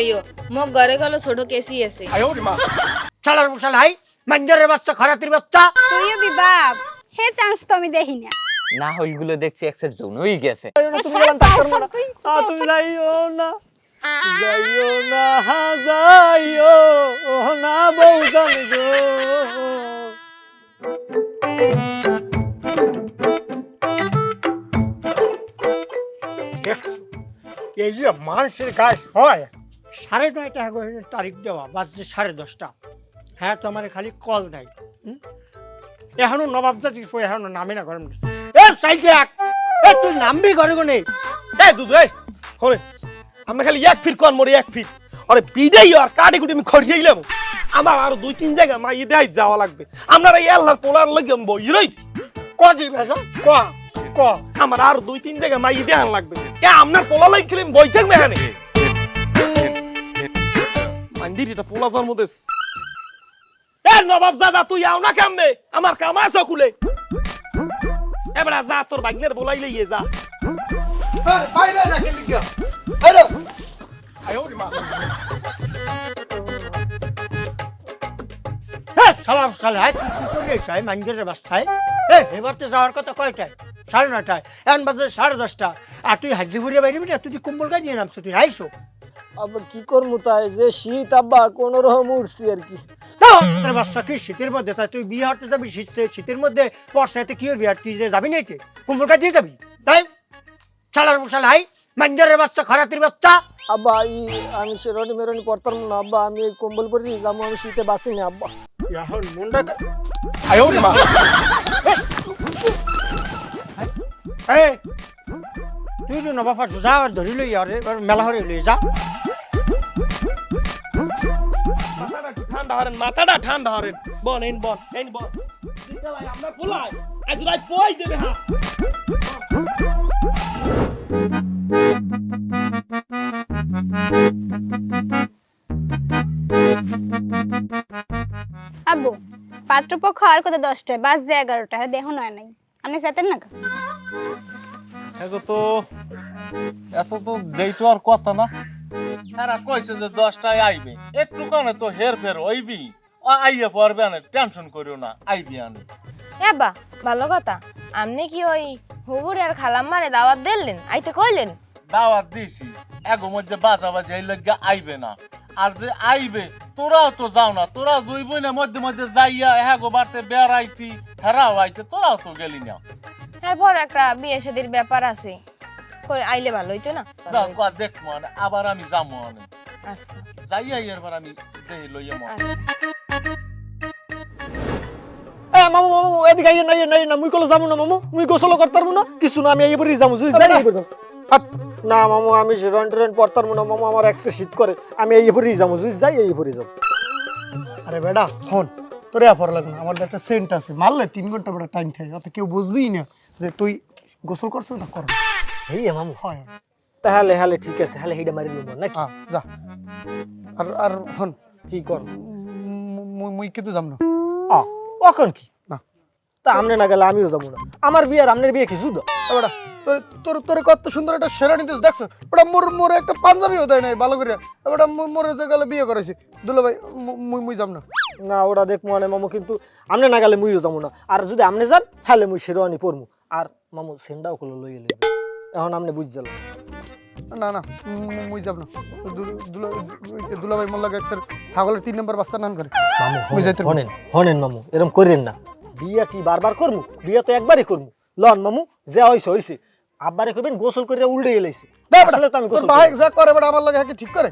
কইও মোক ঘরে গেল ছোট কেসি আছে। চালার মশাল হাই মাঞ্জারের বাচ্চা খরাতির বাচ্চা। তুইও বি বাপ হে চান্স তো আমি দেখি না। না হইলগুলো দেখছি একসের জন্য হয়ে গেছে। তুমি যাইও না। যাইও না যাইও না বউজান গো। দেখছ, এই যে মানুষের গায়ে হয় সাড়ে নয়টা এগারো তারিখ দেওয়া বাজছে সাড়ে দশটা। হ্যাঁ তো আমার খালি কল দেয়? এখনও নবাব জাতির পরে এখনও নামে না গরম এ চাইছে এক এ তুই নামবি ঘরে গনে দুধ এই হরে। আমি খালি এক ফিট কন মরে এক ফিট। আরে পিডেই আর কাটে কুটি আমি খড়িয়েইলাম আমার আরও দুই তিন জায়গা মা ইদাই যাওয়া লাগবে। আপনারা এই আল্লাহর পোলার লগে আমি বই রইছি ক জি ভেজা? ক ক। আমার আরও দুই তিন জায়গা মা ইদে আন লাগবে। এ আপনার পোলা লাগি খেলে বই থাকবে এখানে। মন্দির এটা পোলা জন্ম দেশ এ নবাব দাদা তুই আও না কামবে আমার কাম আছে খুলে এবার যা তোর বাগনের বলাই লইয়ে যা। সালাম সালাই তুই করে চাই মাঞ্জের বাচ্চায়। এ এবার তো যাওয়ার কথা কয়টায়? সাড়ে নয়টায়। এখন বাজে সাড়ে দশটা। আর তুই হাজিপুরিয়া বাইরে না তুই কুম্বল গাছ দিয়ে নামছো তুই আইসো। আবার কি করব তাই যে শীত আব্বা কোন রকম উঠছি আর কি। তোর বাচ্চা কি শীতের মধ্যে? তাই তুই বিয়ে হাঁটতে যাবি শীতছে শীতের মধ্যে? বর্ষাতে কি হবে আর কি যে যাবি নাকি? কুম্বল গাছ দিয়ে যাবি? তাই? চালার মশাল হাই মাঞ্জারের বাচ্চা খরাতির বাচ্চা। আব্বা ই আমি সেরনি মেরনি পড়তাম না আব্বা আমি এই কম্বল পরে যাব আমি শীতে বাঁচি না আব্বা। এখন মুন্ডা এই তুই তো নবাব যা ধরি লই আর মেলা হরে লই যা। ঠান্ডা হরেন মাথাটা ঠান্ডা হরেন। বন এই বন এই বন। আমরা ফুলাই আজ রাত পয় দেবে হ্যাঁ আব্বু পাত্রপক্ষ আর কত দশটায়? বাস যে এগারোটা আর দেখো নয় নাই। আপনি যেতেন না এগো তো এত তো দেইতো আর কথা না। তারা কইছে যে দশটায় আইবে। একটু কানে তো হের ফের হইবি আইয়ে পড়বে না টেনশন করিও না আইবি আনে। এবা ভালো কথা। আপনি কি ওই হুবুর আর খালাম্মারে দাওয়াত দিলেন? আইতে কইলেন? দাওয়াত দিছি। এগো মধ্যে বাজা বাজা এই আইবে না। আর যে আইবে তোরাও তো যাও না। তোরা দুই বোনের মধ্যে মধ্যে যাইয়া হ্যাগো বাড়তে বেড়াইতি হেরাও আইতে তোরাও তো গেলি না। এরপর একটা বিয়ে শাদির ব্যাপার আছে। আইলে ভালো হইতো না? যাও কা দেখ মানে আবার আমি যাব মানে। আচ্ছা। যাইয়া এবার আমি দেহি লইয়া মনে। আচ্ছা। এ মামু মামু এদিকে আইয়ে নাই না মুই কলে যাব না মামু মুই গোসল করতাম না কিছু না আমি এই পরে যাব যদি যাই এই পরে না মামু আমি না মামু আমার এক্সে শীত করে আমি এই পরে যাব যদি যাই এই পরে যাব আরে বেটা ফোন তোরে পড়া লাগবে না আমার একটা সেন্ট আছে মারলে তিন ঘণ্টা বেটা টাইম থাকে অত কেউ বুঝবেই না যে তুই গোসল করছ না কর মামু। হয়। তাহলে হলে ঠিক আছে হলে হেডা মারি নেব নাকি? হ্যাঁ যা। আর আর হন কি কর? মুই কিন্তু যাম না। অখন কি? না। তা আমনে না গেলে আমিও যাব না। আমার বিয়ে আর আমনের বিয়ে কি যুদ্ধ? তোর তোর তোর কত সুন্দর একটা শেরানি দিস দেখছ? ওটা মোর মোর একটা পাঞ্জাবিও দেয় নাই ভালো করে। ওটা মোরে যে গেলে বিয়ে করেছি দুলো ভাই মুই মুই যাম না। না ওটা দেখ মানে মামু কিন্তু আমনে না গেলে মুইও যাব না। আর যদি আমনে যান তাহলে মুই শেরওয়ানি পরমু। আর মামু সেন্ডাও খুলে লই এলে এখন আপনি বুঝ গেল না না মুই যাব না। দুলা ভাই মোল্লা একসার ছাগলের তিন নম্বর বাচ্চা নান করে। হনেন হনেন মামু এরকম করেন না। বিয়ে কি বারবার করমু বিয়ে তো একবারই করমু লন মামু যে হইছে হইছে। আব্বারে কইবেন গোসল করে উল্টে গেলাইছে। আসলে তো আমি গোসল ভাই যা করে বেটা আমার লাগে হ্যাঁ ঠিক করে?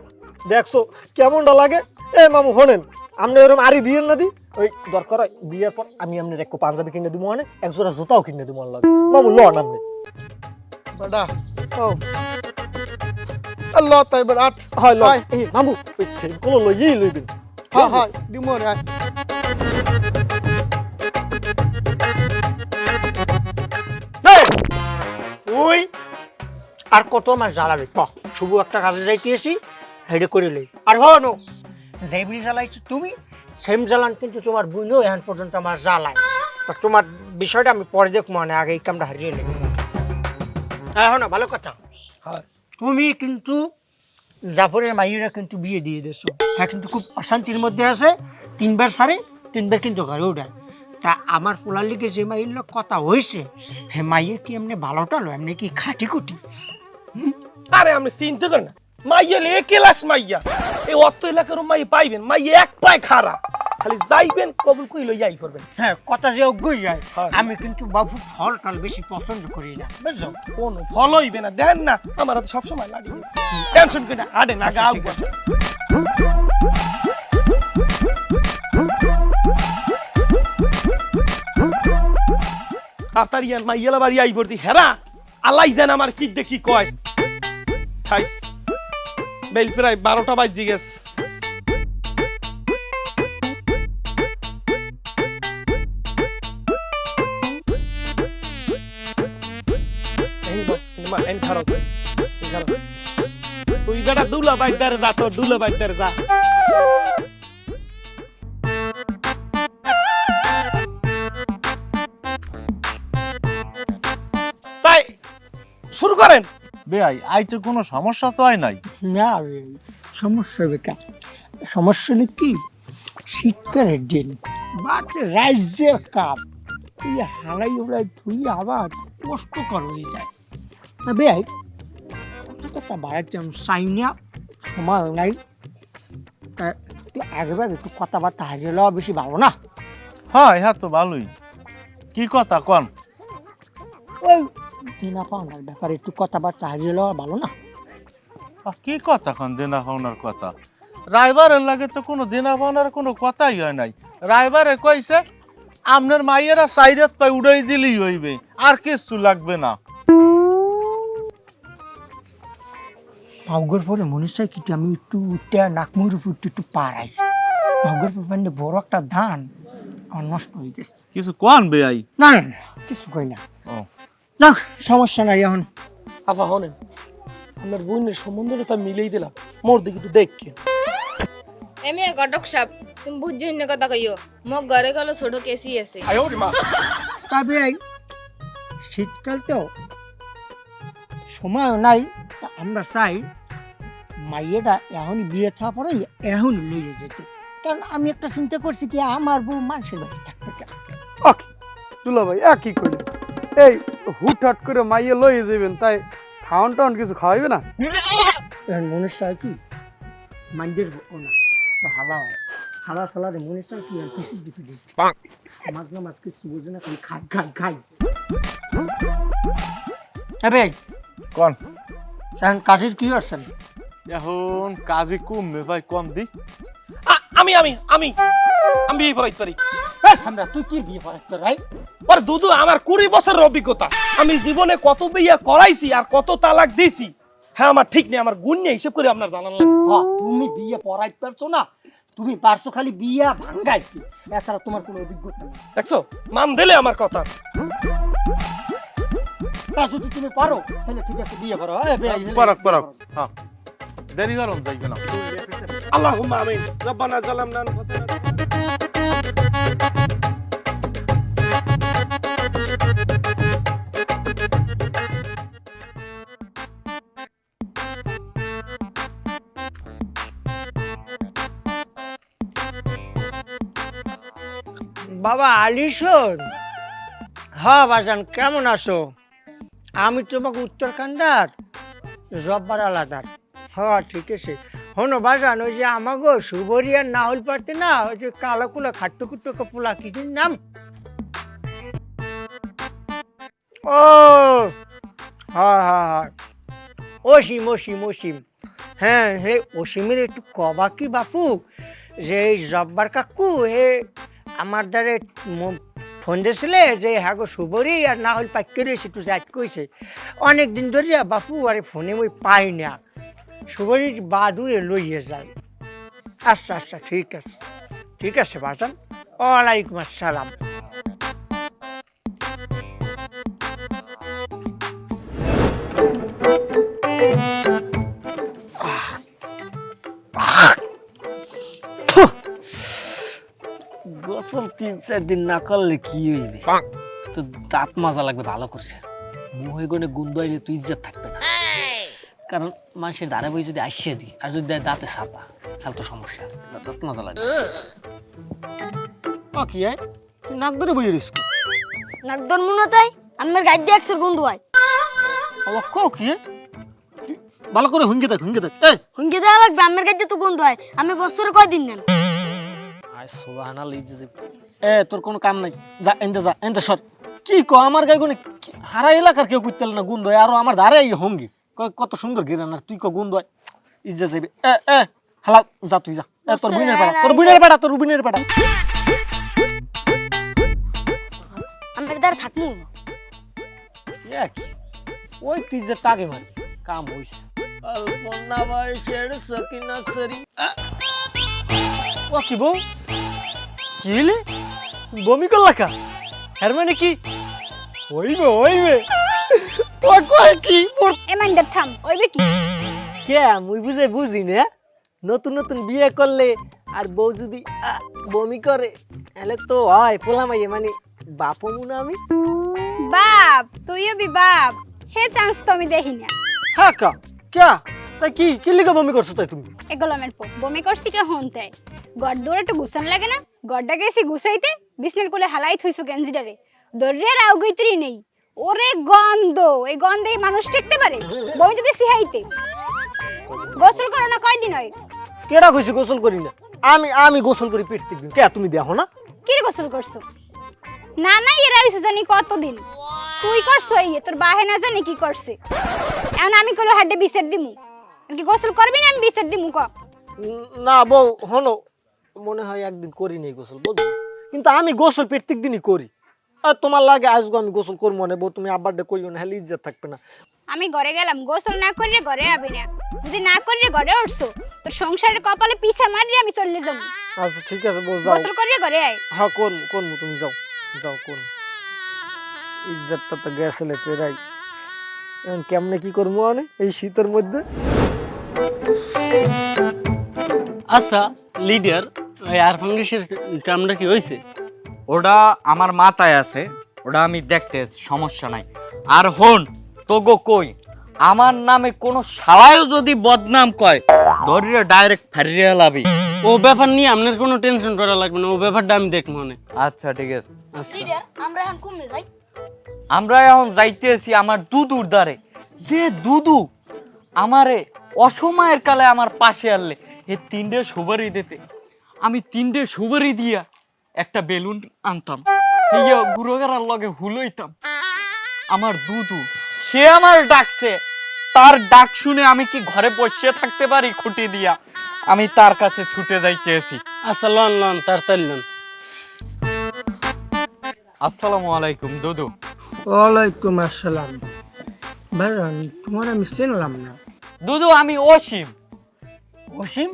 দেখছ কেমনটা লাগে? এ মামু হনেন আপনি ওরকম আরি দিয়েন না দি। ওই দরকার হয় বিয়ের পর আমি আপনার এক পাঞ্জাবি কিনে দিব মানে এক জোড়া জুতাও কিনে দিব লাগে। মামু লন আপনি। বেটা ও। আল্লাহ তাই বেটা আট। হয় লন হয়। এই মামু ওই সেগুলো লইয়েই লইবেন। হ্যাঁ হ্যাঁ তুই আর কত মাস জ্বালাবি? ক শুভ একটা কাজে যাইতেছি হেডে করে লই। আর হনো যেই বিড়ি জ্বালাইছো তুমি সেম জ্বালান কিন্তু তোমার বুঝলেও এখন পর্যন্ত আমার জ্বালায়। তা তোমার বিষয়টা আমি পরে দেখ মানে আগে এই কামটা হারিয়ে নেই হ্যাঁ না ভালো কথা। তুমি কিন্তু জাফরের মাইরা কিন্তু বিয়ে দিয়ে দিয়েছ। হ্যাঁ কিন্তু খুব অশান্তির মধ্যে আছে। তিনবার সারে তিনবার কিন্তু ঘরে উঠায়। তা আমার পোলার লিগে যে মাইয়ের লোক কথা হয়েছে হে মাইয়ে কি এমনি ভালোটা লো এমনি কি খাটি খুটি আরে আমি চিন্তা করেন না। মাইয়া লে কেলাস মাইয়া। এই অত এলাকার মাই পাইবেন। মাইয়া এক পায় খারা খালি যাইবেন কবুল কইলো ইয়াই করবেন। হ্যাঁ কথা যে অজ্ঞই যায়। আমি কিন্তু বাবু ফল টাল বেশি পছন্দ করি না বুঝছ? কোন ফল হইবে না দেন না আমার তো সবসময় লাড়ি টেনশন করে না আরে না আচ্ছা, গাও বাড়ি আই পড়ছি হেরা আলাই যেন আমার কি দেখি কয়। খাইস বেল প্রায় বারোটা বাজে গেছে। তুই বেটা দুলা বাইদারে যা তোর দুলা বাইদারে যা। তাই শুরু করেন। বেআই আইতে কোনো সমস্যা তো হয় নাই। না সমস্যা বেকা সমস্যা হলো কি? শীতকালের দিন বাতে রাজ্যের কাপ। তুই হালাই ওলাই তুই আবার কষ্টকর হয়ে যায়। কথা কথা বাড়াচ্ছি আমি চাই না সময় নাই। তুই আগেবার একটু কথাবার্তা হাজির লওয়া বেশি ভালো না? হ্যাঁ হ্যাঁ তো ভালোই। কি কথা কন? ওই দিনা পাওনার ব্যাপারে একটু কথাবার্তা হাজির লওয়া ভালো না? কি কথা কন দেনা পাওনার কথা? রাইবারের লাগে তো কোনো দেনা পাওনার কোনো কথাই হয় নাই। রাইবারে কইছে আপনার মাইয়েরা সাইরাত পাই উড়াই দিলেই হইবে আর কিছু লাগবে না। মাউগর পরে মনে চাই কিন্তু আমি একটু উঠতে নাকমুর উপর একটু একটু পাড়াই। মাউগর পর মানে বড় একটা ধান আমার নষ্ট হয়ে গেছে। কিছু কন বেআই না না না, কিছু কই না। ও। যাক সমস্যা নাই এখন। আপা হনেন আমার বোনের সম্বন্ধটা তো মিলেই দিলাম। মোর দিকে একটু দেখকে এমনি কটক সাপ তুমি বুঝছ না কথা কইও। মোক ঘরে গেলো ছোট কেসি আছে। তবে শীতকাল তো সময় নাই তা আমরা চাই মাইয়েটা এখনই বিয়ে থাকা পরে এখনই লইয়ে যেতে। কারণ আমি একটা চিন্তা করছি কি আমার বউ মানুষের বাড়ি থাকবে কেন? দুলা ভাই একই করি এই হুটহাট করে মাইয়ে লয়ে যাবেন তাই খাওয়ান টাউন কিছু খাওয়াইবে না? এখন মনের চাই কি? মাইন্ডের না তো হালা হয়। হালা ফালারে মনের চাই কি আর কিছু দিকে মাছ না মাছ কিছু বুঝে না খালি খাই খাই। খাই তবে কন? এখন কাজের কি আসছেন এখন কাজে কমবে ভাই কম দি? আমি আমি আমি আমি বিয়ে পড়াইতে পারি সামরা তুই কি বিয়ে করাতে রাই আর দুদু আমার কুড়ি বছরের অভিজ্ঞতা। আমি জীবনে কত বিয়ে করাইছি আর কত তালাক দিয়েছি। হ্যাঁ আমার ঠিক নেই আমার গুণ নেই হিসেব করে আপনার জানান লাগবে। হ্যাঁ তুমি বিয়ে পড়াইতে পারছ না তুমি পারছ খালি বিয়ে ভাঙ্গাইতে এছাড়া তোমার কোনো অভিজ্ঞতা নেই। দেখছ মান দিলে আমার কথা। তা যদি তুমি পারো তাহলে ঠিক আছে বিয়ে করো। পরাক পরাক। হ্যাঁ। দেরি করুন যাইবে না। আল্লাহুম্মা আমিন। রব্বানা জালামনা আনফুসানা। বাবা আলিশন হ্যাঁ বাজান কেমন আছো? আমি তোমাকে উত্তরকান্ডার জব্বার আলাদার। হ্যাঁ ঠিক আছে। হনো বাজান, ওই যে আমাগো সুবরিয়ার না হল পারতে না, ওই যে কালো কুলা খাট্টু কুট্টু পোলা, কি নাম? ও হ্যাঁ হ্যাঁ হ্যাঁ। অসীম অসীম অসীম। হ্যাঁ হে অসীমের একটু কবা কি বাপু? যে এই জব্বার কাকু, হে আমার দ্বারে ফোন দিয়েছিলে যে হ্যাঁ গো সুবরি আর না হল পাইকে রয়েছে একটু যাই কইছে। অনেক দিন ধরে বাপু, আরে ফোনে মই পাই না। সুবরির বাদুরে লইয়ে যায়। আচ্ছা আচ্ছা ঠিক আছে ঠিক আছে, বাজান। ওয়ালাইকুম আসসালাম। গোসল তিন চার দিন না করলে কি হইবে? তো দাঁত মাজা লাগবে ভালো করে। মুহে গনে গুন্দ আইলে তুই ইজ্জত থাকবে না। কারণ মানুষের ধারে বই যদি আসিয়ে দিই আর যদি দেয় দাঁতে ছাপা তাহলে তো সমস্যা। দাঁত মজা লাগে ও কি হয় তুই নাক ধরে বই রিস্ক নাকদর মনে তাই? আমার গাড়ি দিয়ে একশোর গন্ধ হয়। আবার কো কি? ভালো করে হুঙ্গে দেখ হুঙ্গে দেখ। এই! হুঙ্গে দেওয়া লাগবে আমার গাড়ি তো গন্ধ হয়। আমি বছরে কয়দিন নেন? আয় সুবহানাল্লাহ এ তোর কোনো কাম নাই। যা এনতে যা এনতে সর। কি কো আমার গাই কোনে হারা এলাকার কেউ করতে না গুন্দ হয় আর আমার ধারে এই হঙ্গি। কত সুন্দর গিরান আর তুই কো গুন্দ হয় ইজ্জত যাবে এ এ হালা যা তুই যা। এ তোর বুইনের পাড়া তোর বুইনের পাড়া তোর বুইনের পাড়া। আমার দ্বারা থাকব? এক ওই তুই যে টাকে মারি কাম হইছে। আলপনা বয়সের সকিনা সরি ও কি বউ? কি হইলে? বমি করলা কা? এর মানে কি? হইবে হইবে। ও কয় কি? মোর এ থাম। ওইবে কি? কে? মুই বুঝে বুঝি না। নতুন নতুন বিয়ে করলে আর বউ যদি বমি করে তাহলে তো হয় পোলামাইয়ে মানে বাপ মুনা আমি। বাপ তুইও বি বাপ। হে চান্স তো আমি দেখি না। হ্যাঁ কা কে? তাই কি? কি লিখে বমি করছ তাই তুমি? এগুলো আমার পো বমি করছি কে হনতে। গড় দৌড়ে একটু গুছান লাগে না? গড়টা গেছি গুছাইতে বিছনার কোলে হালাই থইছো গেঞ্জিটারে দৌড়ে রাও গইত্রি নেই। ওরে গন্ধ! এই গন্ধে মানুষ টেকতে পারে? বমি যদি সিহাইতে। গোসল করো না কয়দিন হয়? কেডা কইছে গোসল করি না? আমি আমি গোসল করি পেট দিন কে তুমি দেখো না? কি গোসল করছ? না না এরা হইছো জানি কতদিন। তুই করছ এই তোর বাহে না জানি কি করছে। এখন আমি কইলো হাড্ডে বিসের দিমু। কি গোসল করবি না আমি বিসের দিমু ক না বউ হনো মনে হয় একদিন করি নাই গোসল বুঝছ কিন্তু আমি গোসল প্রত্যেক দিনই করি। আর তোমার লাগে আজকে আমি গোসল করব না বউ তুমি আব্বার ডে করিও না হলে ইজ্জত থাকবে না। আমি ঘরে গেলাম গোসল না করলে ঘরে আবি না। যদি না করলে ঘরে উঠছো তোর সংসারের কপালে পিছা মারি আমি চলে যাব। আচ্ছা ঠিক আছে বউ যাও। গোসল করলে ঘরে আয়। হ্যাঁ কোন কোন তুমি যাও যাও কোন ইজ্জতটা তো গেছিলে পেরাই। এখন কেমনে কি করব মানে এই শীতের মধ্যে? আচ্ছা লিডার আর ফাঙ্গিসের কামটা কি হয়েছে ওটা আমার মাথায় আছে ওটা আমি দেখতে সমস্যা নাই। আর হন তোগো কই? আমার নামে কোনো শালায়ও যদি বদনাম কয় ধরিয়ে ডাইরেক্ট ফারিয়ে লাবি। ও ব্যাপার নিয়ে আপনার কোনো টেনশন করা লাগবে না ও ব্যাপারটা আমি দেখব মনে। আচ্ছা ঠিক আছে। আচ্ছা। আমরা এখন কমে যাই। আমরা এখন যাইতেছি আমার দুদুর দ্বারে। যে দুদু আমারে অসময়ের কালে আমার পাশে আনলে। এ তিনটে সুবারি দিতে। আমি তিনটে সুবারি দিয়া একটা বেলুন আনতাম। গুরুগারার লগে হুলইতাম আমার দুদু সে আমার ডাকছে। তার ডাক শুনে আমি কি ঘরে বসে থাকতে পারি খুঁটি দিয়া? আমি তার কাছে ছুটে যাইতেছি। আচ্ছা লন লন তাড়াতাড়ি লন আসসালামু আলাইকুম দুদু। ওয়ালাইকুম আসসালাম। ভাইজান তোমার আমি চিনলাম না। দুদু আমি অসীম। অসীম?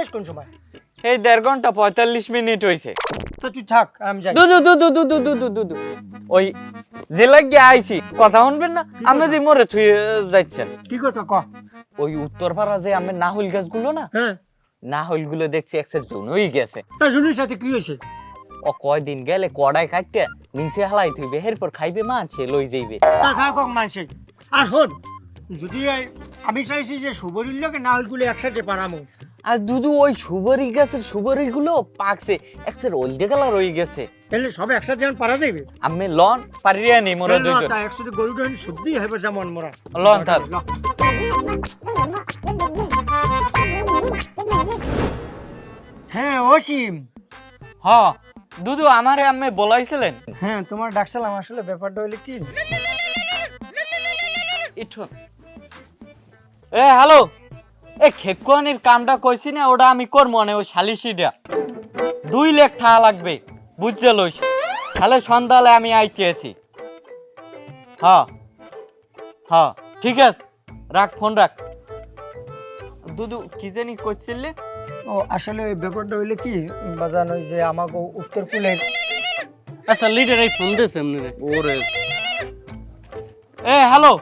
এস কোন সময়? এই দেড় ঘণ্টা পঁয়তাল্লিশ মিনিট হয়েছে তো তুই থাক আমি যাই। দুদু দুদু দুদু দুদু দুদু ওই জেলা গিয়ে আইছি কথা শুনবেন না? আপনি যে মরে থুয়ে যাচ্ছেন কি কথা ক? ওই উত্তরপাড়া যে আমি নাহল গাছগুলো না হ্যাঁ। নাহলগুলো দেখছি একসের জন্যই গেছে। তা জুনির সাথে কি হয়েছে? ও কয়দিন গেলে কড়াই কাটতে নিচে হালাই থইবে এরপর খাইবে মাছে লই যাইবে। তা মানছে? আর হন যদি এই- আমি চাইছি যে সুবরীর লোকে নাহলগুলো একসাথে পারামো আর দুদু ওই সুবরি গাছের সুবরি গুলো পাকছে। একসের ওল্ডে কালার হয়ে গেছে। তাহলে সব একসাথে যেমন পারা যাবে আমি লন পারিয়া নি মোরা দুজন তা একসাথে গরু ডান সবজি হবে যেমন মোরা। লন থাক হ্যাঁ অসীম। হ দুদু আমারে আম্মে বলাইছিলেন। হ্যাঁ তোমার ডাকছিলাম আসলে ব্যাপারটা হইলে কি? ইঠো এ হ্যালো। এ খেকুয়ানির কামটা কইছি না ওটা আমি করব না ওই সালিশিটা। দুই লাখ টাকা লাগবে বুঝতে লইস তাহলে সন্ধ্যালে আমি আইতে আছি। হ্যাঁ হ্যাঁ ঠিক আছে রাখ ফোন রাখ। দুদু কি জানি করছিলে? ও আসলে ওই ব্যাপারটা হইলে কি বাজান ওই যে আমাকে উত্তর কুলের আচ্ছা লিডার এই ফোন দিয়েছে আপনারে ওরে। এ হ্যালো।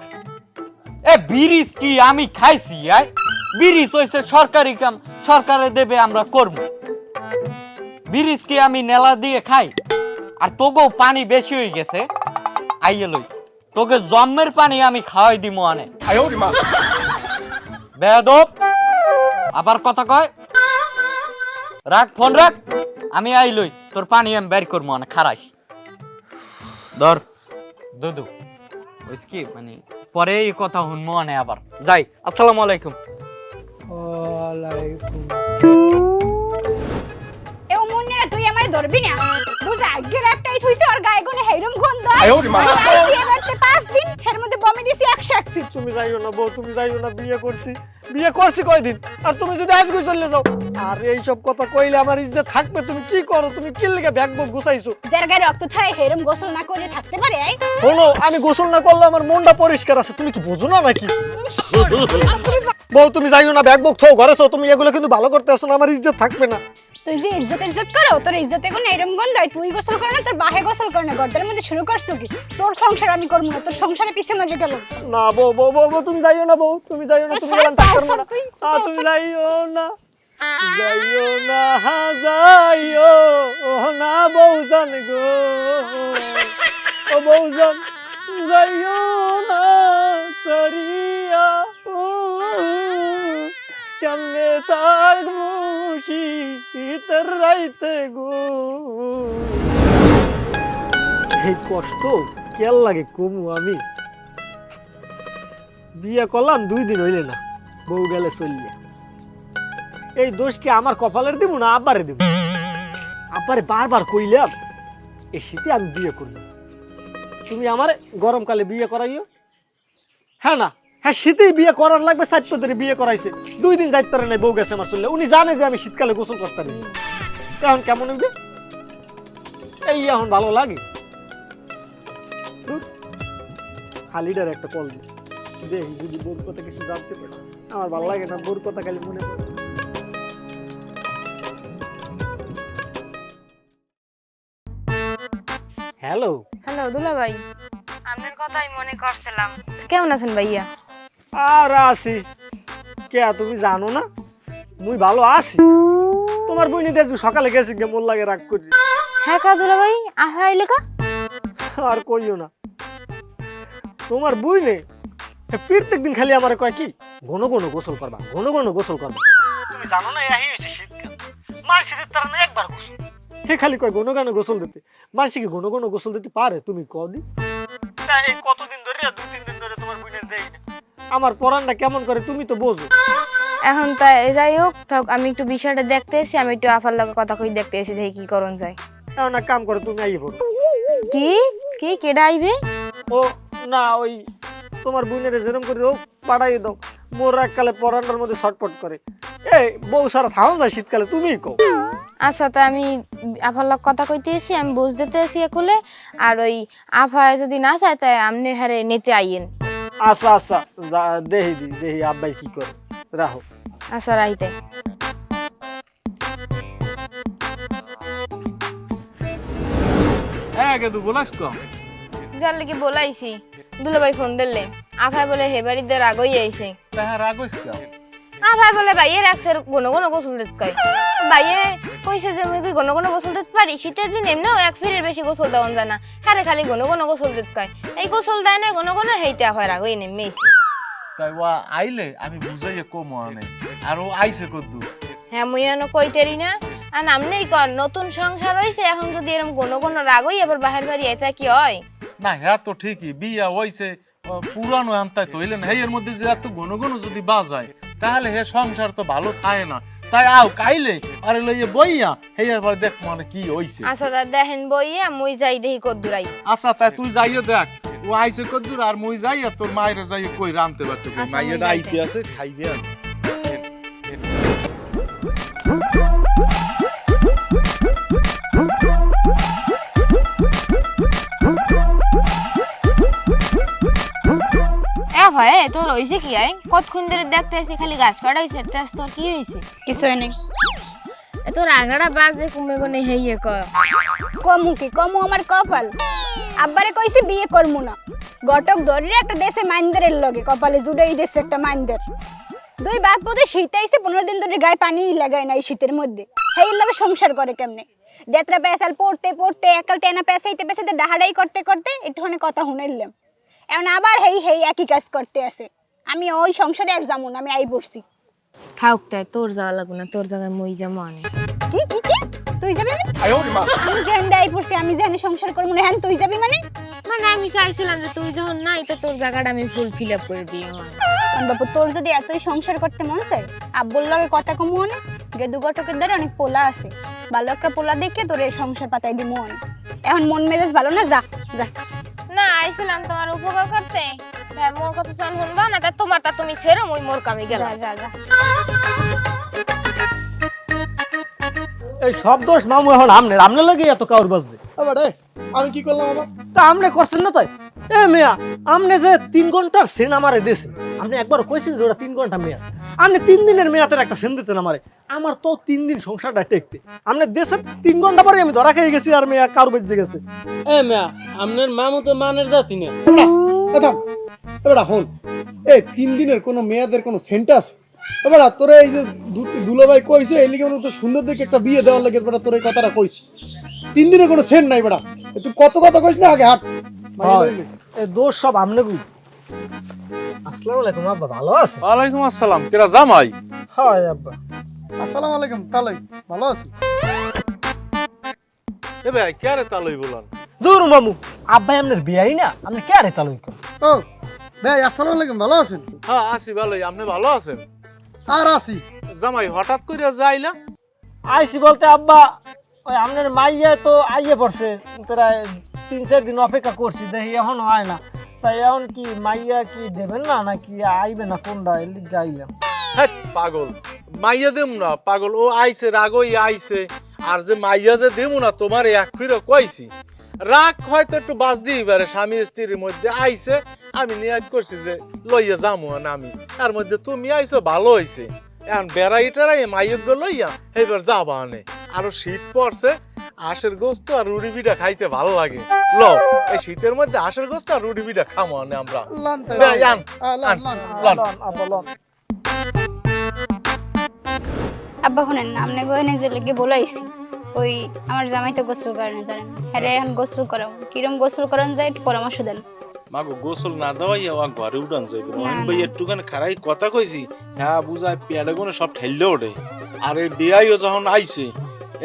এ বিরিস কি আমি খাইছি আয়। ব্রিজ হইছে সরকারি কাম সরকারে দেবে আমরা করব। ব্রিজ কি আমি নেলা দিয়ে খাই আর তোকেও পানি বেশি হয়ে গেছে আইয়ে লই। তোকে জম্মের পানি আমি খাওয়াই দিমু আনে। বেদব আবার কথা কয়? রাখ ফোন রাখ আমি আইলই তোর পানি আমি বের করব মানে খারাস ধর দুদু বুঝ কি মানে পরে এই কথা শুনব মানে আবার। যাই আসসালামু আলাইকুম। এ মনে তুই আমার ধরবি না? বুঝা আগে একটাই থইছে আর গায়ে গুনে হেরম গন্ধ। এবারে পাঁচ দিন এর মধ্যে বমি দিছি একশো এক ফিট তুমি যাইও না বউ তুমি যাইও না বিয়ে করছি। বিয়ে করছি কয়দিন? আর তুমি যদি আজকে চলে যাও আর এই সব কথা কইলে আমার ইজ্জত থাকবে তুমি কি করো? তুমি কি লেগে ব্যাগ বুক গুছাইছো। যার গায়ে রক্ত থাকে হেরম গোসল না থাকতে পারে আই শোনো আমি গোসল না করলে আমার মনটা পরিষ্কার আছে তুমি কি বোঝো না নাকি? বউ তুমি যাইও না ব্যাগ বুক থো ঘরে তুমি এগুলো কিন্তু ভালো করতে আসো না আমার ইজ্জত থাকবে না। তুই যে ইজ্জত ইজ্জত করো তোর ইজ্জতে কোনো এরম গন্ধ হয় তুই গোসল করে না তোর বাহে গোসল করে না গড্ডার মধ্যে শুরু করছ কি? তোর সংসার আমি করব না তোর সংসারে পিছে মজে গেল। না বউ বউ বউ বউ, তুমি যাইও না বউ তুমি যাইও না তুমি গেলাম থাকতে পারব না তুমি যাইও না যাইও না যাইও ও না বউজান গো। ও বউজান যাইও না সরিয়া ও কেমনে থাকব শীতের রাইতে গো। এই কষ্ট, কেল লাগে কমু আমি। বিয়ে করলাম, দুই দিন হইলে না, বউ গেলে চললে এই দোষ কি আমার কপালের দিব না আব্বারে দিব আব্বারে বারবার কইলাম এই শীতে আমি বিয়ে করব। তুমি আমার গরমকালে বিয়ে করাইও? হ্যাঁ না হ্যাঁ শীতেই বিয়ে করার লাগবে ধরে বিয়ে করাইছে। দুই দিন যাইতে পারে নাই বউ গেছে আমার চললে। উনি জানে যে আমি শীতকালে গোসল করতে পারি। এখন কেমন হইবে? এই এখন ভালো লাগে। ধুর, হালিডার একটা কল দিই। যদি বোর কথা কিছু জানতে পারি। আমার ভালো লাগে না বোর কথা খালি মনে পড়ে। হ্যালো? হ্যালো দুলা ভাই আপনার কথাই মনে করছিলাম। কেমন আছেন ভাইয়া? আর আসি কে তুমি জানো না? মুই ভালো আছি। তোমার বইনি দেখছি সকালে গেছি গে মোর লাগে রাগ করি। হ্যাঁ কা দুলা ভাই আহা আইলে কা? আর কইও না। তোমার বই নেই? প্রত্যেক দিন খালি আমার কয় কি? ঘন ঘন গোসল করবা ঘন ঘন গোসল করবা। তুমি জানো না এই হইছে শীতকাল। মার শীতের তারা না একবার গোসল। সে খালি কয় ঘন ঘন গোসল দিতে। মানুষ কি ঘন ঘন গোসল দিতে পারে তুমি কদি এই কতদিন আমার পরানটা কেমন করে তুমি তো বোঝো। এখন তাই যাই হোক থাক আমি একটু বিষয়টা দেখতে এসেছি আমি একটু আফার লগে কথা কই দেখতে এসেছি দেখি কি করণ যায়। এখন এক কাম করে তুমি পড়ো কি? কি কেডা আইবে? ও না ওই তোমার বোনের যেরকম করে হোক পাঠাই দাও। মোর এককালে পরান্ডার মধ্যে ছটপট করে। এই বউ সারা থাও যায় শীতকালে তুমিই কও। আচ্ছা তা আমি আফার লগ কথা কইতে এসেছি আমি বুঝ দিতে এসেছি একুলে আর ওই আফায় যদি না চায় তাই আপনি হারে নিতে আইয়েন। আচ্ছা আচ্ছা যা দেহি দি দেহি আব্বাই কি করে। রাহো আচ্ছা রাইতে। হ্যাঁ কিন্তু বলাস কম। যার লাগি বলাইছি দুলাভাই ফোন দিলে আফাই বলে হেবাড়িতে রাগই আইছে। তাহা রাগ কম আফায় বলে বাইয়ে রাখছে ঘন ঘন গোসল দিতে কয়। বাইয়ে কইছে যে মুই কি ঘন ঘন গোসল দিতে পারি? শীতের দিন এমনিও এক ফিরের বেশি গোসল দেওয়া যায় না। হ্যাঁ খালি ঘন ঘন গোসল দিতে কয়। এই গোসল দেয় না ঘন ঘন হেইতে আফায় রাগই নেমেছি তাই ওয়া আইলে আমি বুঝাইয়া কম আনে। আর ও আইছে কদ্দু হ্যাঁ মুই এনো কইতেরি না। আর নামনেই কর নতুন সংসার হইছে এখন যদি এরকম ঘন ঘন রাগই আবার বাহির বাড়ি এটা কি হয়? না হ্যাঁ তো ঠিকই বিয়া হইছে পুরানো আনতাই তো হইলেন হে এর মধ্যে যে এত ঘন ঘন যদি বাজায় তাহলে হে সংসার তো ভালো থাকে না। তাই আও কাইলে আরে লইয়ে বইয়া হে এবার দেখ মানে কি হইছে। আচ্ছা তা দেখেন বইয়া মুই যাই দেখি কদ্দুরাই। আচ্ছা তাই তুই যাইয়ে দেখ। ও আইছে কদ্দুর আর মুই যাইয়া তোর মায়ের যাইয়ে কই রামতে পারতে আচ্ছা, মুই মাইয়ের আইতে আছে খাইবে আর ভাই তোর হইছে কি? আই কতক্ষণ ধরে দেখতে খালি গাছ কাটাইছে তোর কি হইছে? কিছু নেই। তোর আগাড়া বাজে কমে গনে হেইয়ে ক। কমু কি? কমু আমার কপাল। আব্বারে কইছি বিয়ে করমু না। গটক ধরে একটা দেশে মাইন্দারের লগে কপালে জুড়েই দেশে একটা মাইন্দার। দুই বাপ বোধে শীত আইসে পনেরো দিন ধরে গায়ে পানি লাগায় না এই শীতের মধ্যে। সেই লগে সংসার করে কেমনে? দেতরা পেশাল পড়তে পড়তে একাল টেনা পেঁচাইতে পেঁচাইতে ডাহাডাই করতে করতে একটুখানি কথা শুনাইলাম। এখন আবার হেই হেই একই কাজ করতে আছে। আমি ওই সংসারে আর যাব না আমি আই পড়ছি থাক তাই তোর যাওয়া লাগবে না তোর জায়গায় মই যাব আমি কি কি কি? তুই যাবি মানে? আমি যেখানে আই পড়ছি আমি যেখানে সংসার করব না হ্যাঁ তুই যাবি মানে? মানে আমি চাইছিলাম যে তুই যখন নাই তো তোর জায়গাটা আমি ফুল ফিল আপ করে দিই আমার বাবু তোর যদি এতই সংসার করতে মন চায় আব্বুর লগে কথা কমু অনেক গেদু গটকের দ্বারা অনেক পোলা আছে। ভালো একটা পোলা দেখে তোর এই সংসার পাতাই দিমু অনেক এখন মন মেজাজ ভালো না? যা যা। আইছিলাম তোমার উপকার করতে। হ্যাঁ মোর কথা শোন শুনবা? না তা তোমার তা তুমি ছেড়ে মুই মোর কামে যা গেলাম। যা যা। এই সব দোষ মামু এখন আমনে আমনে লাগে এত কাউর বাজে আবার এ, আমি কি করলাম আবার? তা আমনে করছেন না তাই? এ মেয়া আমনে যে তিন ঘণ্টার সেন আমারে দিয়েছেন আপনি একবার কইছেন যে ওরা তিন ঘণ্টা মেয়াদ আপনি তিন দিনের মেয়াদের একটা সেন দিতেন আমারে আমার তো তিন দিন সংসারটা টেকতে আপনি দেশে তিন ঘণ্টা পরে আমি ধরা খেয়ে গেছি আর মেয়া কারও বেঁচে গেছে। এ মিয়া আপনার মামু তো মানের জাতি না। কথা এবার হন। এ তিন দিনের কোনো মেয়াদের কোনো সেন্টাস এবার তোরা এই যে দুলাভাই কইছে এই লিগে মনে তো সুন্দর দেখে একটা বিয়ে দেওয়ার লাগে বেটা তোর এই কথাটা কইছে। তিন দিনের কোনো সেন্ট নাই বেটা। তুই কত কথা কইস না আগে হাট। দোষ সব আমনে গুই আসসালামু আলাইকুম আব্বা ভালো আছে? ওয়ালাইকুম আসসালাম কেরা জামাই? হয় আব্বা। আসসালামু আলাইকুম তালাই ভালো আছি? এ ভাই কে রে তালই বলান দূর মামু আব্বাই আপনার বিয়াই না আপনি কে আরে তালুই ও ভাই আসসালামু আলাইকুম ভালো আছেন? হ্যাঁ আছি ভালোই আপনি ভালো আছেন? আর আছি। জামাই হঠাৎ করে যাইলা আইসি বলতে আব্বা ওই আপনার মাইয়া তো আইয়ে পড়ছে প্রায় তিন চার দিন অপেক্ষা করছি, দেখি এখন হয় না। তাই এখন কি মাইয়া কি দেবেন না, নাকি আইবে না কোনটা হ্যাঁ পাগল। মাইয়া দেম না, পাগল। ও আইছে, রাগই আইছে। আর যে মাইয়া যে দেবো না, তোমার এক ফিরে কইছি। রাগ হয়তো একটু বাজ দিই পারে, স্বামী স্ত্রীর মধ্যে আইছে। আমি নিয়াদ করছি যে, লইয়া যামু না আমি। তার মধ্যে তুমি আইছো, ভালো হইছে। এখন বেড়াই টেরাই মাইয়ক গো লইয়া, এইবার যাবা আনে। আরও শীত পড়ছে আশের গোস্ত আর রুটি পিঠা খাইতে ভালো লাগে। ল এই শীতের মধ্যে আশের গোস্ত আর রুটি পিঠা খামো আনে আমরা। লান লান। আব্বা লন। আব্বা শুনেন না আপনি গোয়েনে যে লেগে বলাইছি ওই আমার জামাই তো গোসল করে না জানেন? হ্যাঁ এখন গোসল করাম কিরম গোসল করান যায় একটু পরামর্শ দেন। মাগো গোসল না দেওয়াই ও ঘরে উঠান যাইবে ভাই একটুখানি খারাই কথা কইছি হ্যাঁ বুঝায় পেয়ারে গুনে সব ঠেললে ওঠে। আর এই বিয়াইও যখন আইছে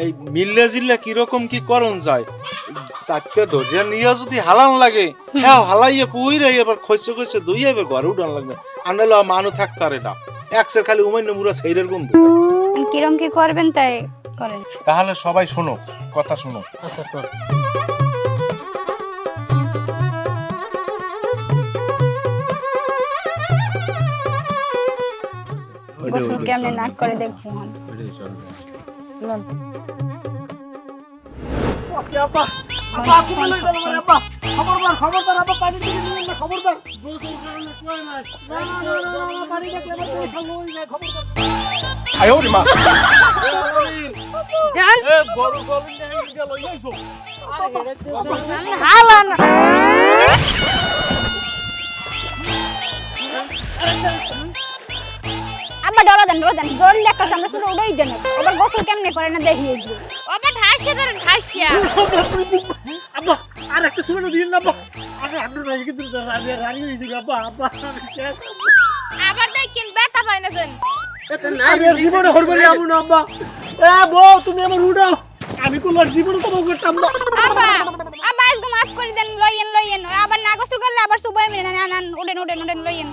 এই মিল্লে জিল্লে কীরকম কি করণ যায়? চারটে ধরিয়া নিয়ে যদি হালান লাগে হ্যাঁ হালাইয়ে পুই রে এবার খসে খসে দইয়া এবার ঘরে উঠান লাগবে। আনলে মানু থাকতারে না। একসের খালি উমাইন্য মুরা সেইরের গন্ধ কিরম কি করবেন তাই করেন? তাহলে সবাই শোনো কথা শোনো। আচ্ছা কর। গোসল কেমনে নাক করে দেখব? হন ওকে আব্বা আব্বা আপনি লই যান আমার আব্বা খবরদার খবরদার আব্বা পানি দিকে নিবেন না খবরদার গোসল করালে কই না না না না, না না, পানি দেখলে আমার গোসল হই যায় খবরদার আয়ো রে মা এ গরু গরু নিয়ে গেল ইয়াইছো হালান ডলা দেন ডলা দেন জল চামড়া শুনে উড়াই দেন আবার গোসল কেমনে করে না দেখিয়ে ওবা ঠাইসিয়া আব্বা আর একটা দিন না আব্বা আরে কিন্তু হইছে আব্বা আব্বা। আবার দেখেন বেতা পাই না যেন আমি জীবনে হরবে না আমু না আব্বা এ বউ তুমি আমার উড়াও আমি কোলার জীবনে তো করতাম না আব্বা আব্বা আজকে মাফ করে দেন লইয়েন লইয়েন আবার না গোসল করলে আবার সুবাই মেনে না না উড়েন উড়েন উড়েন লইয়েন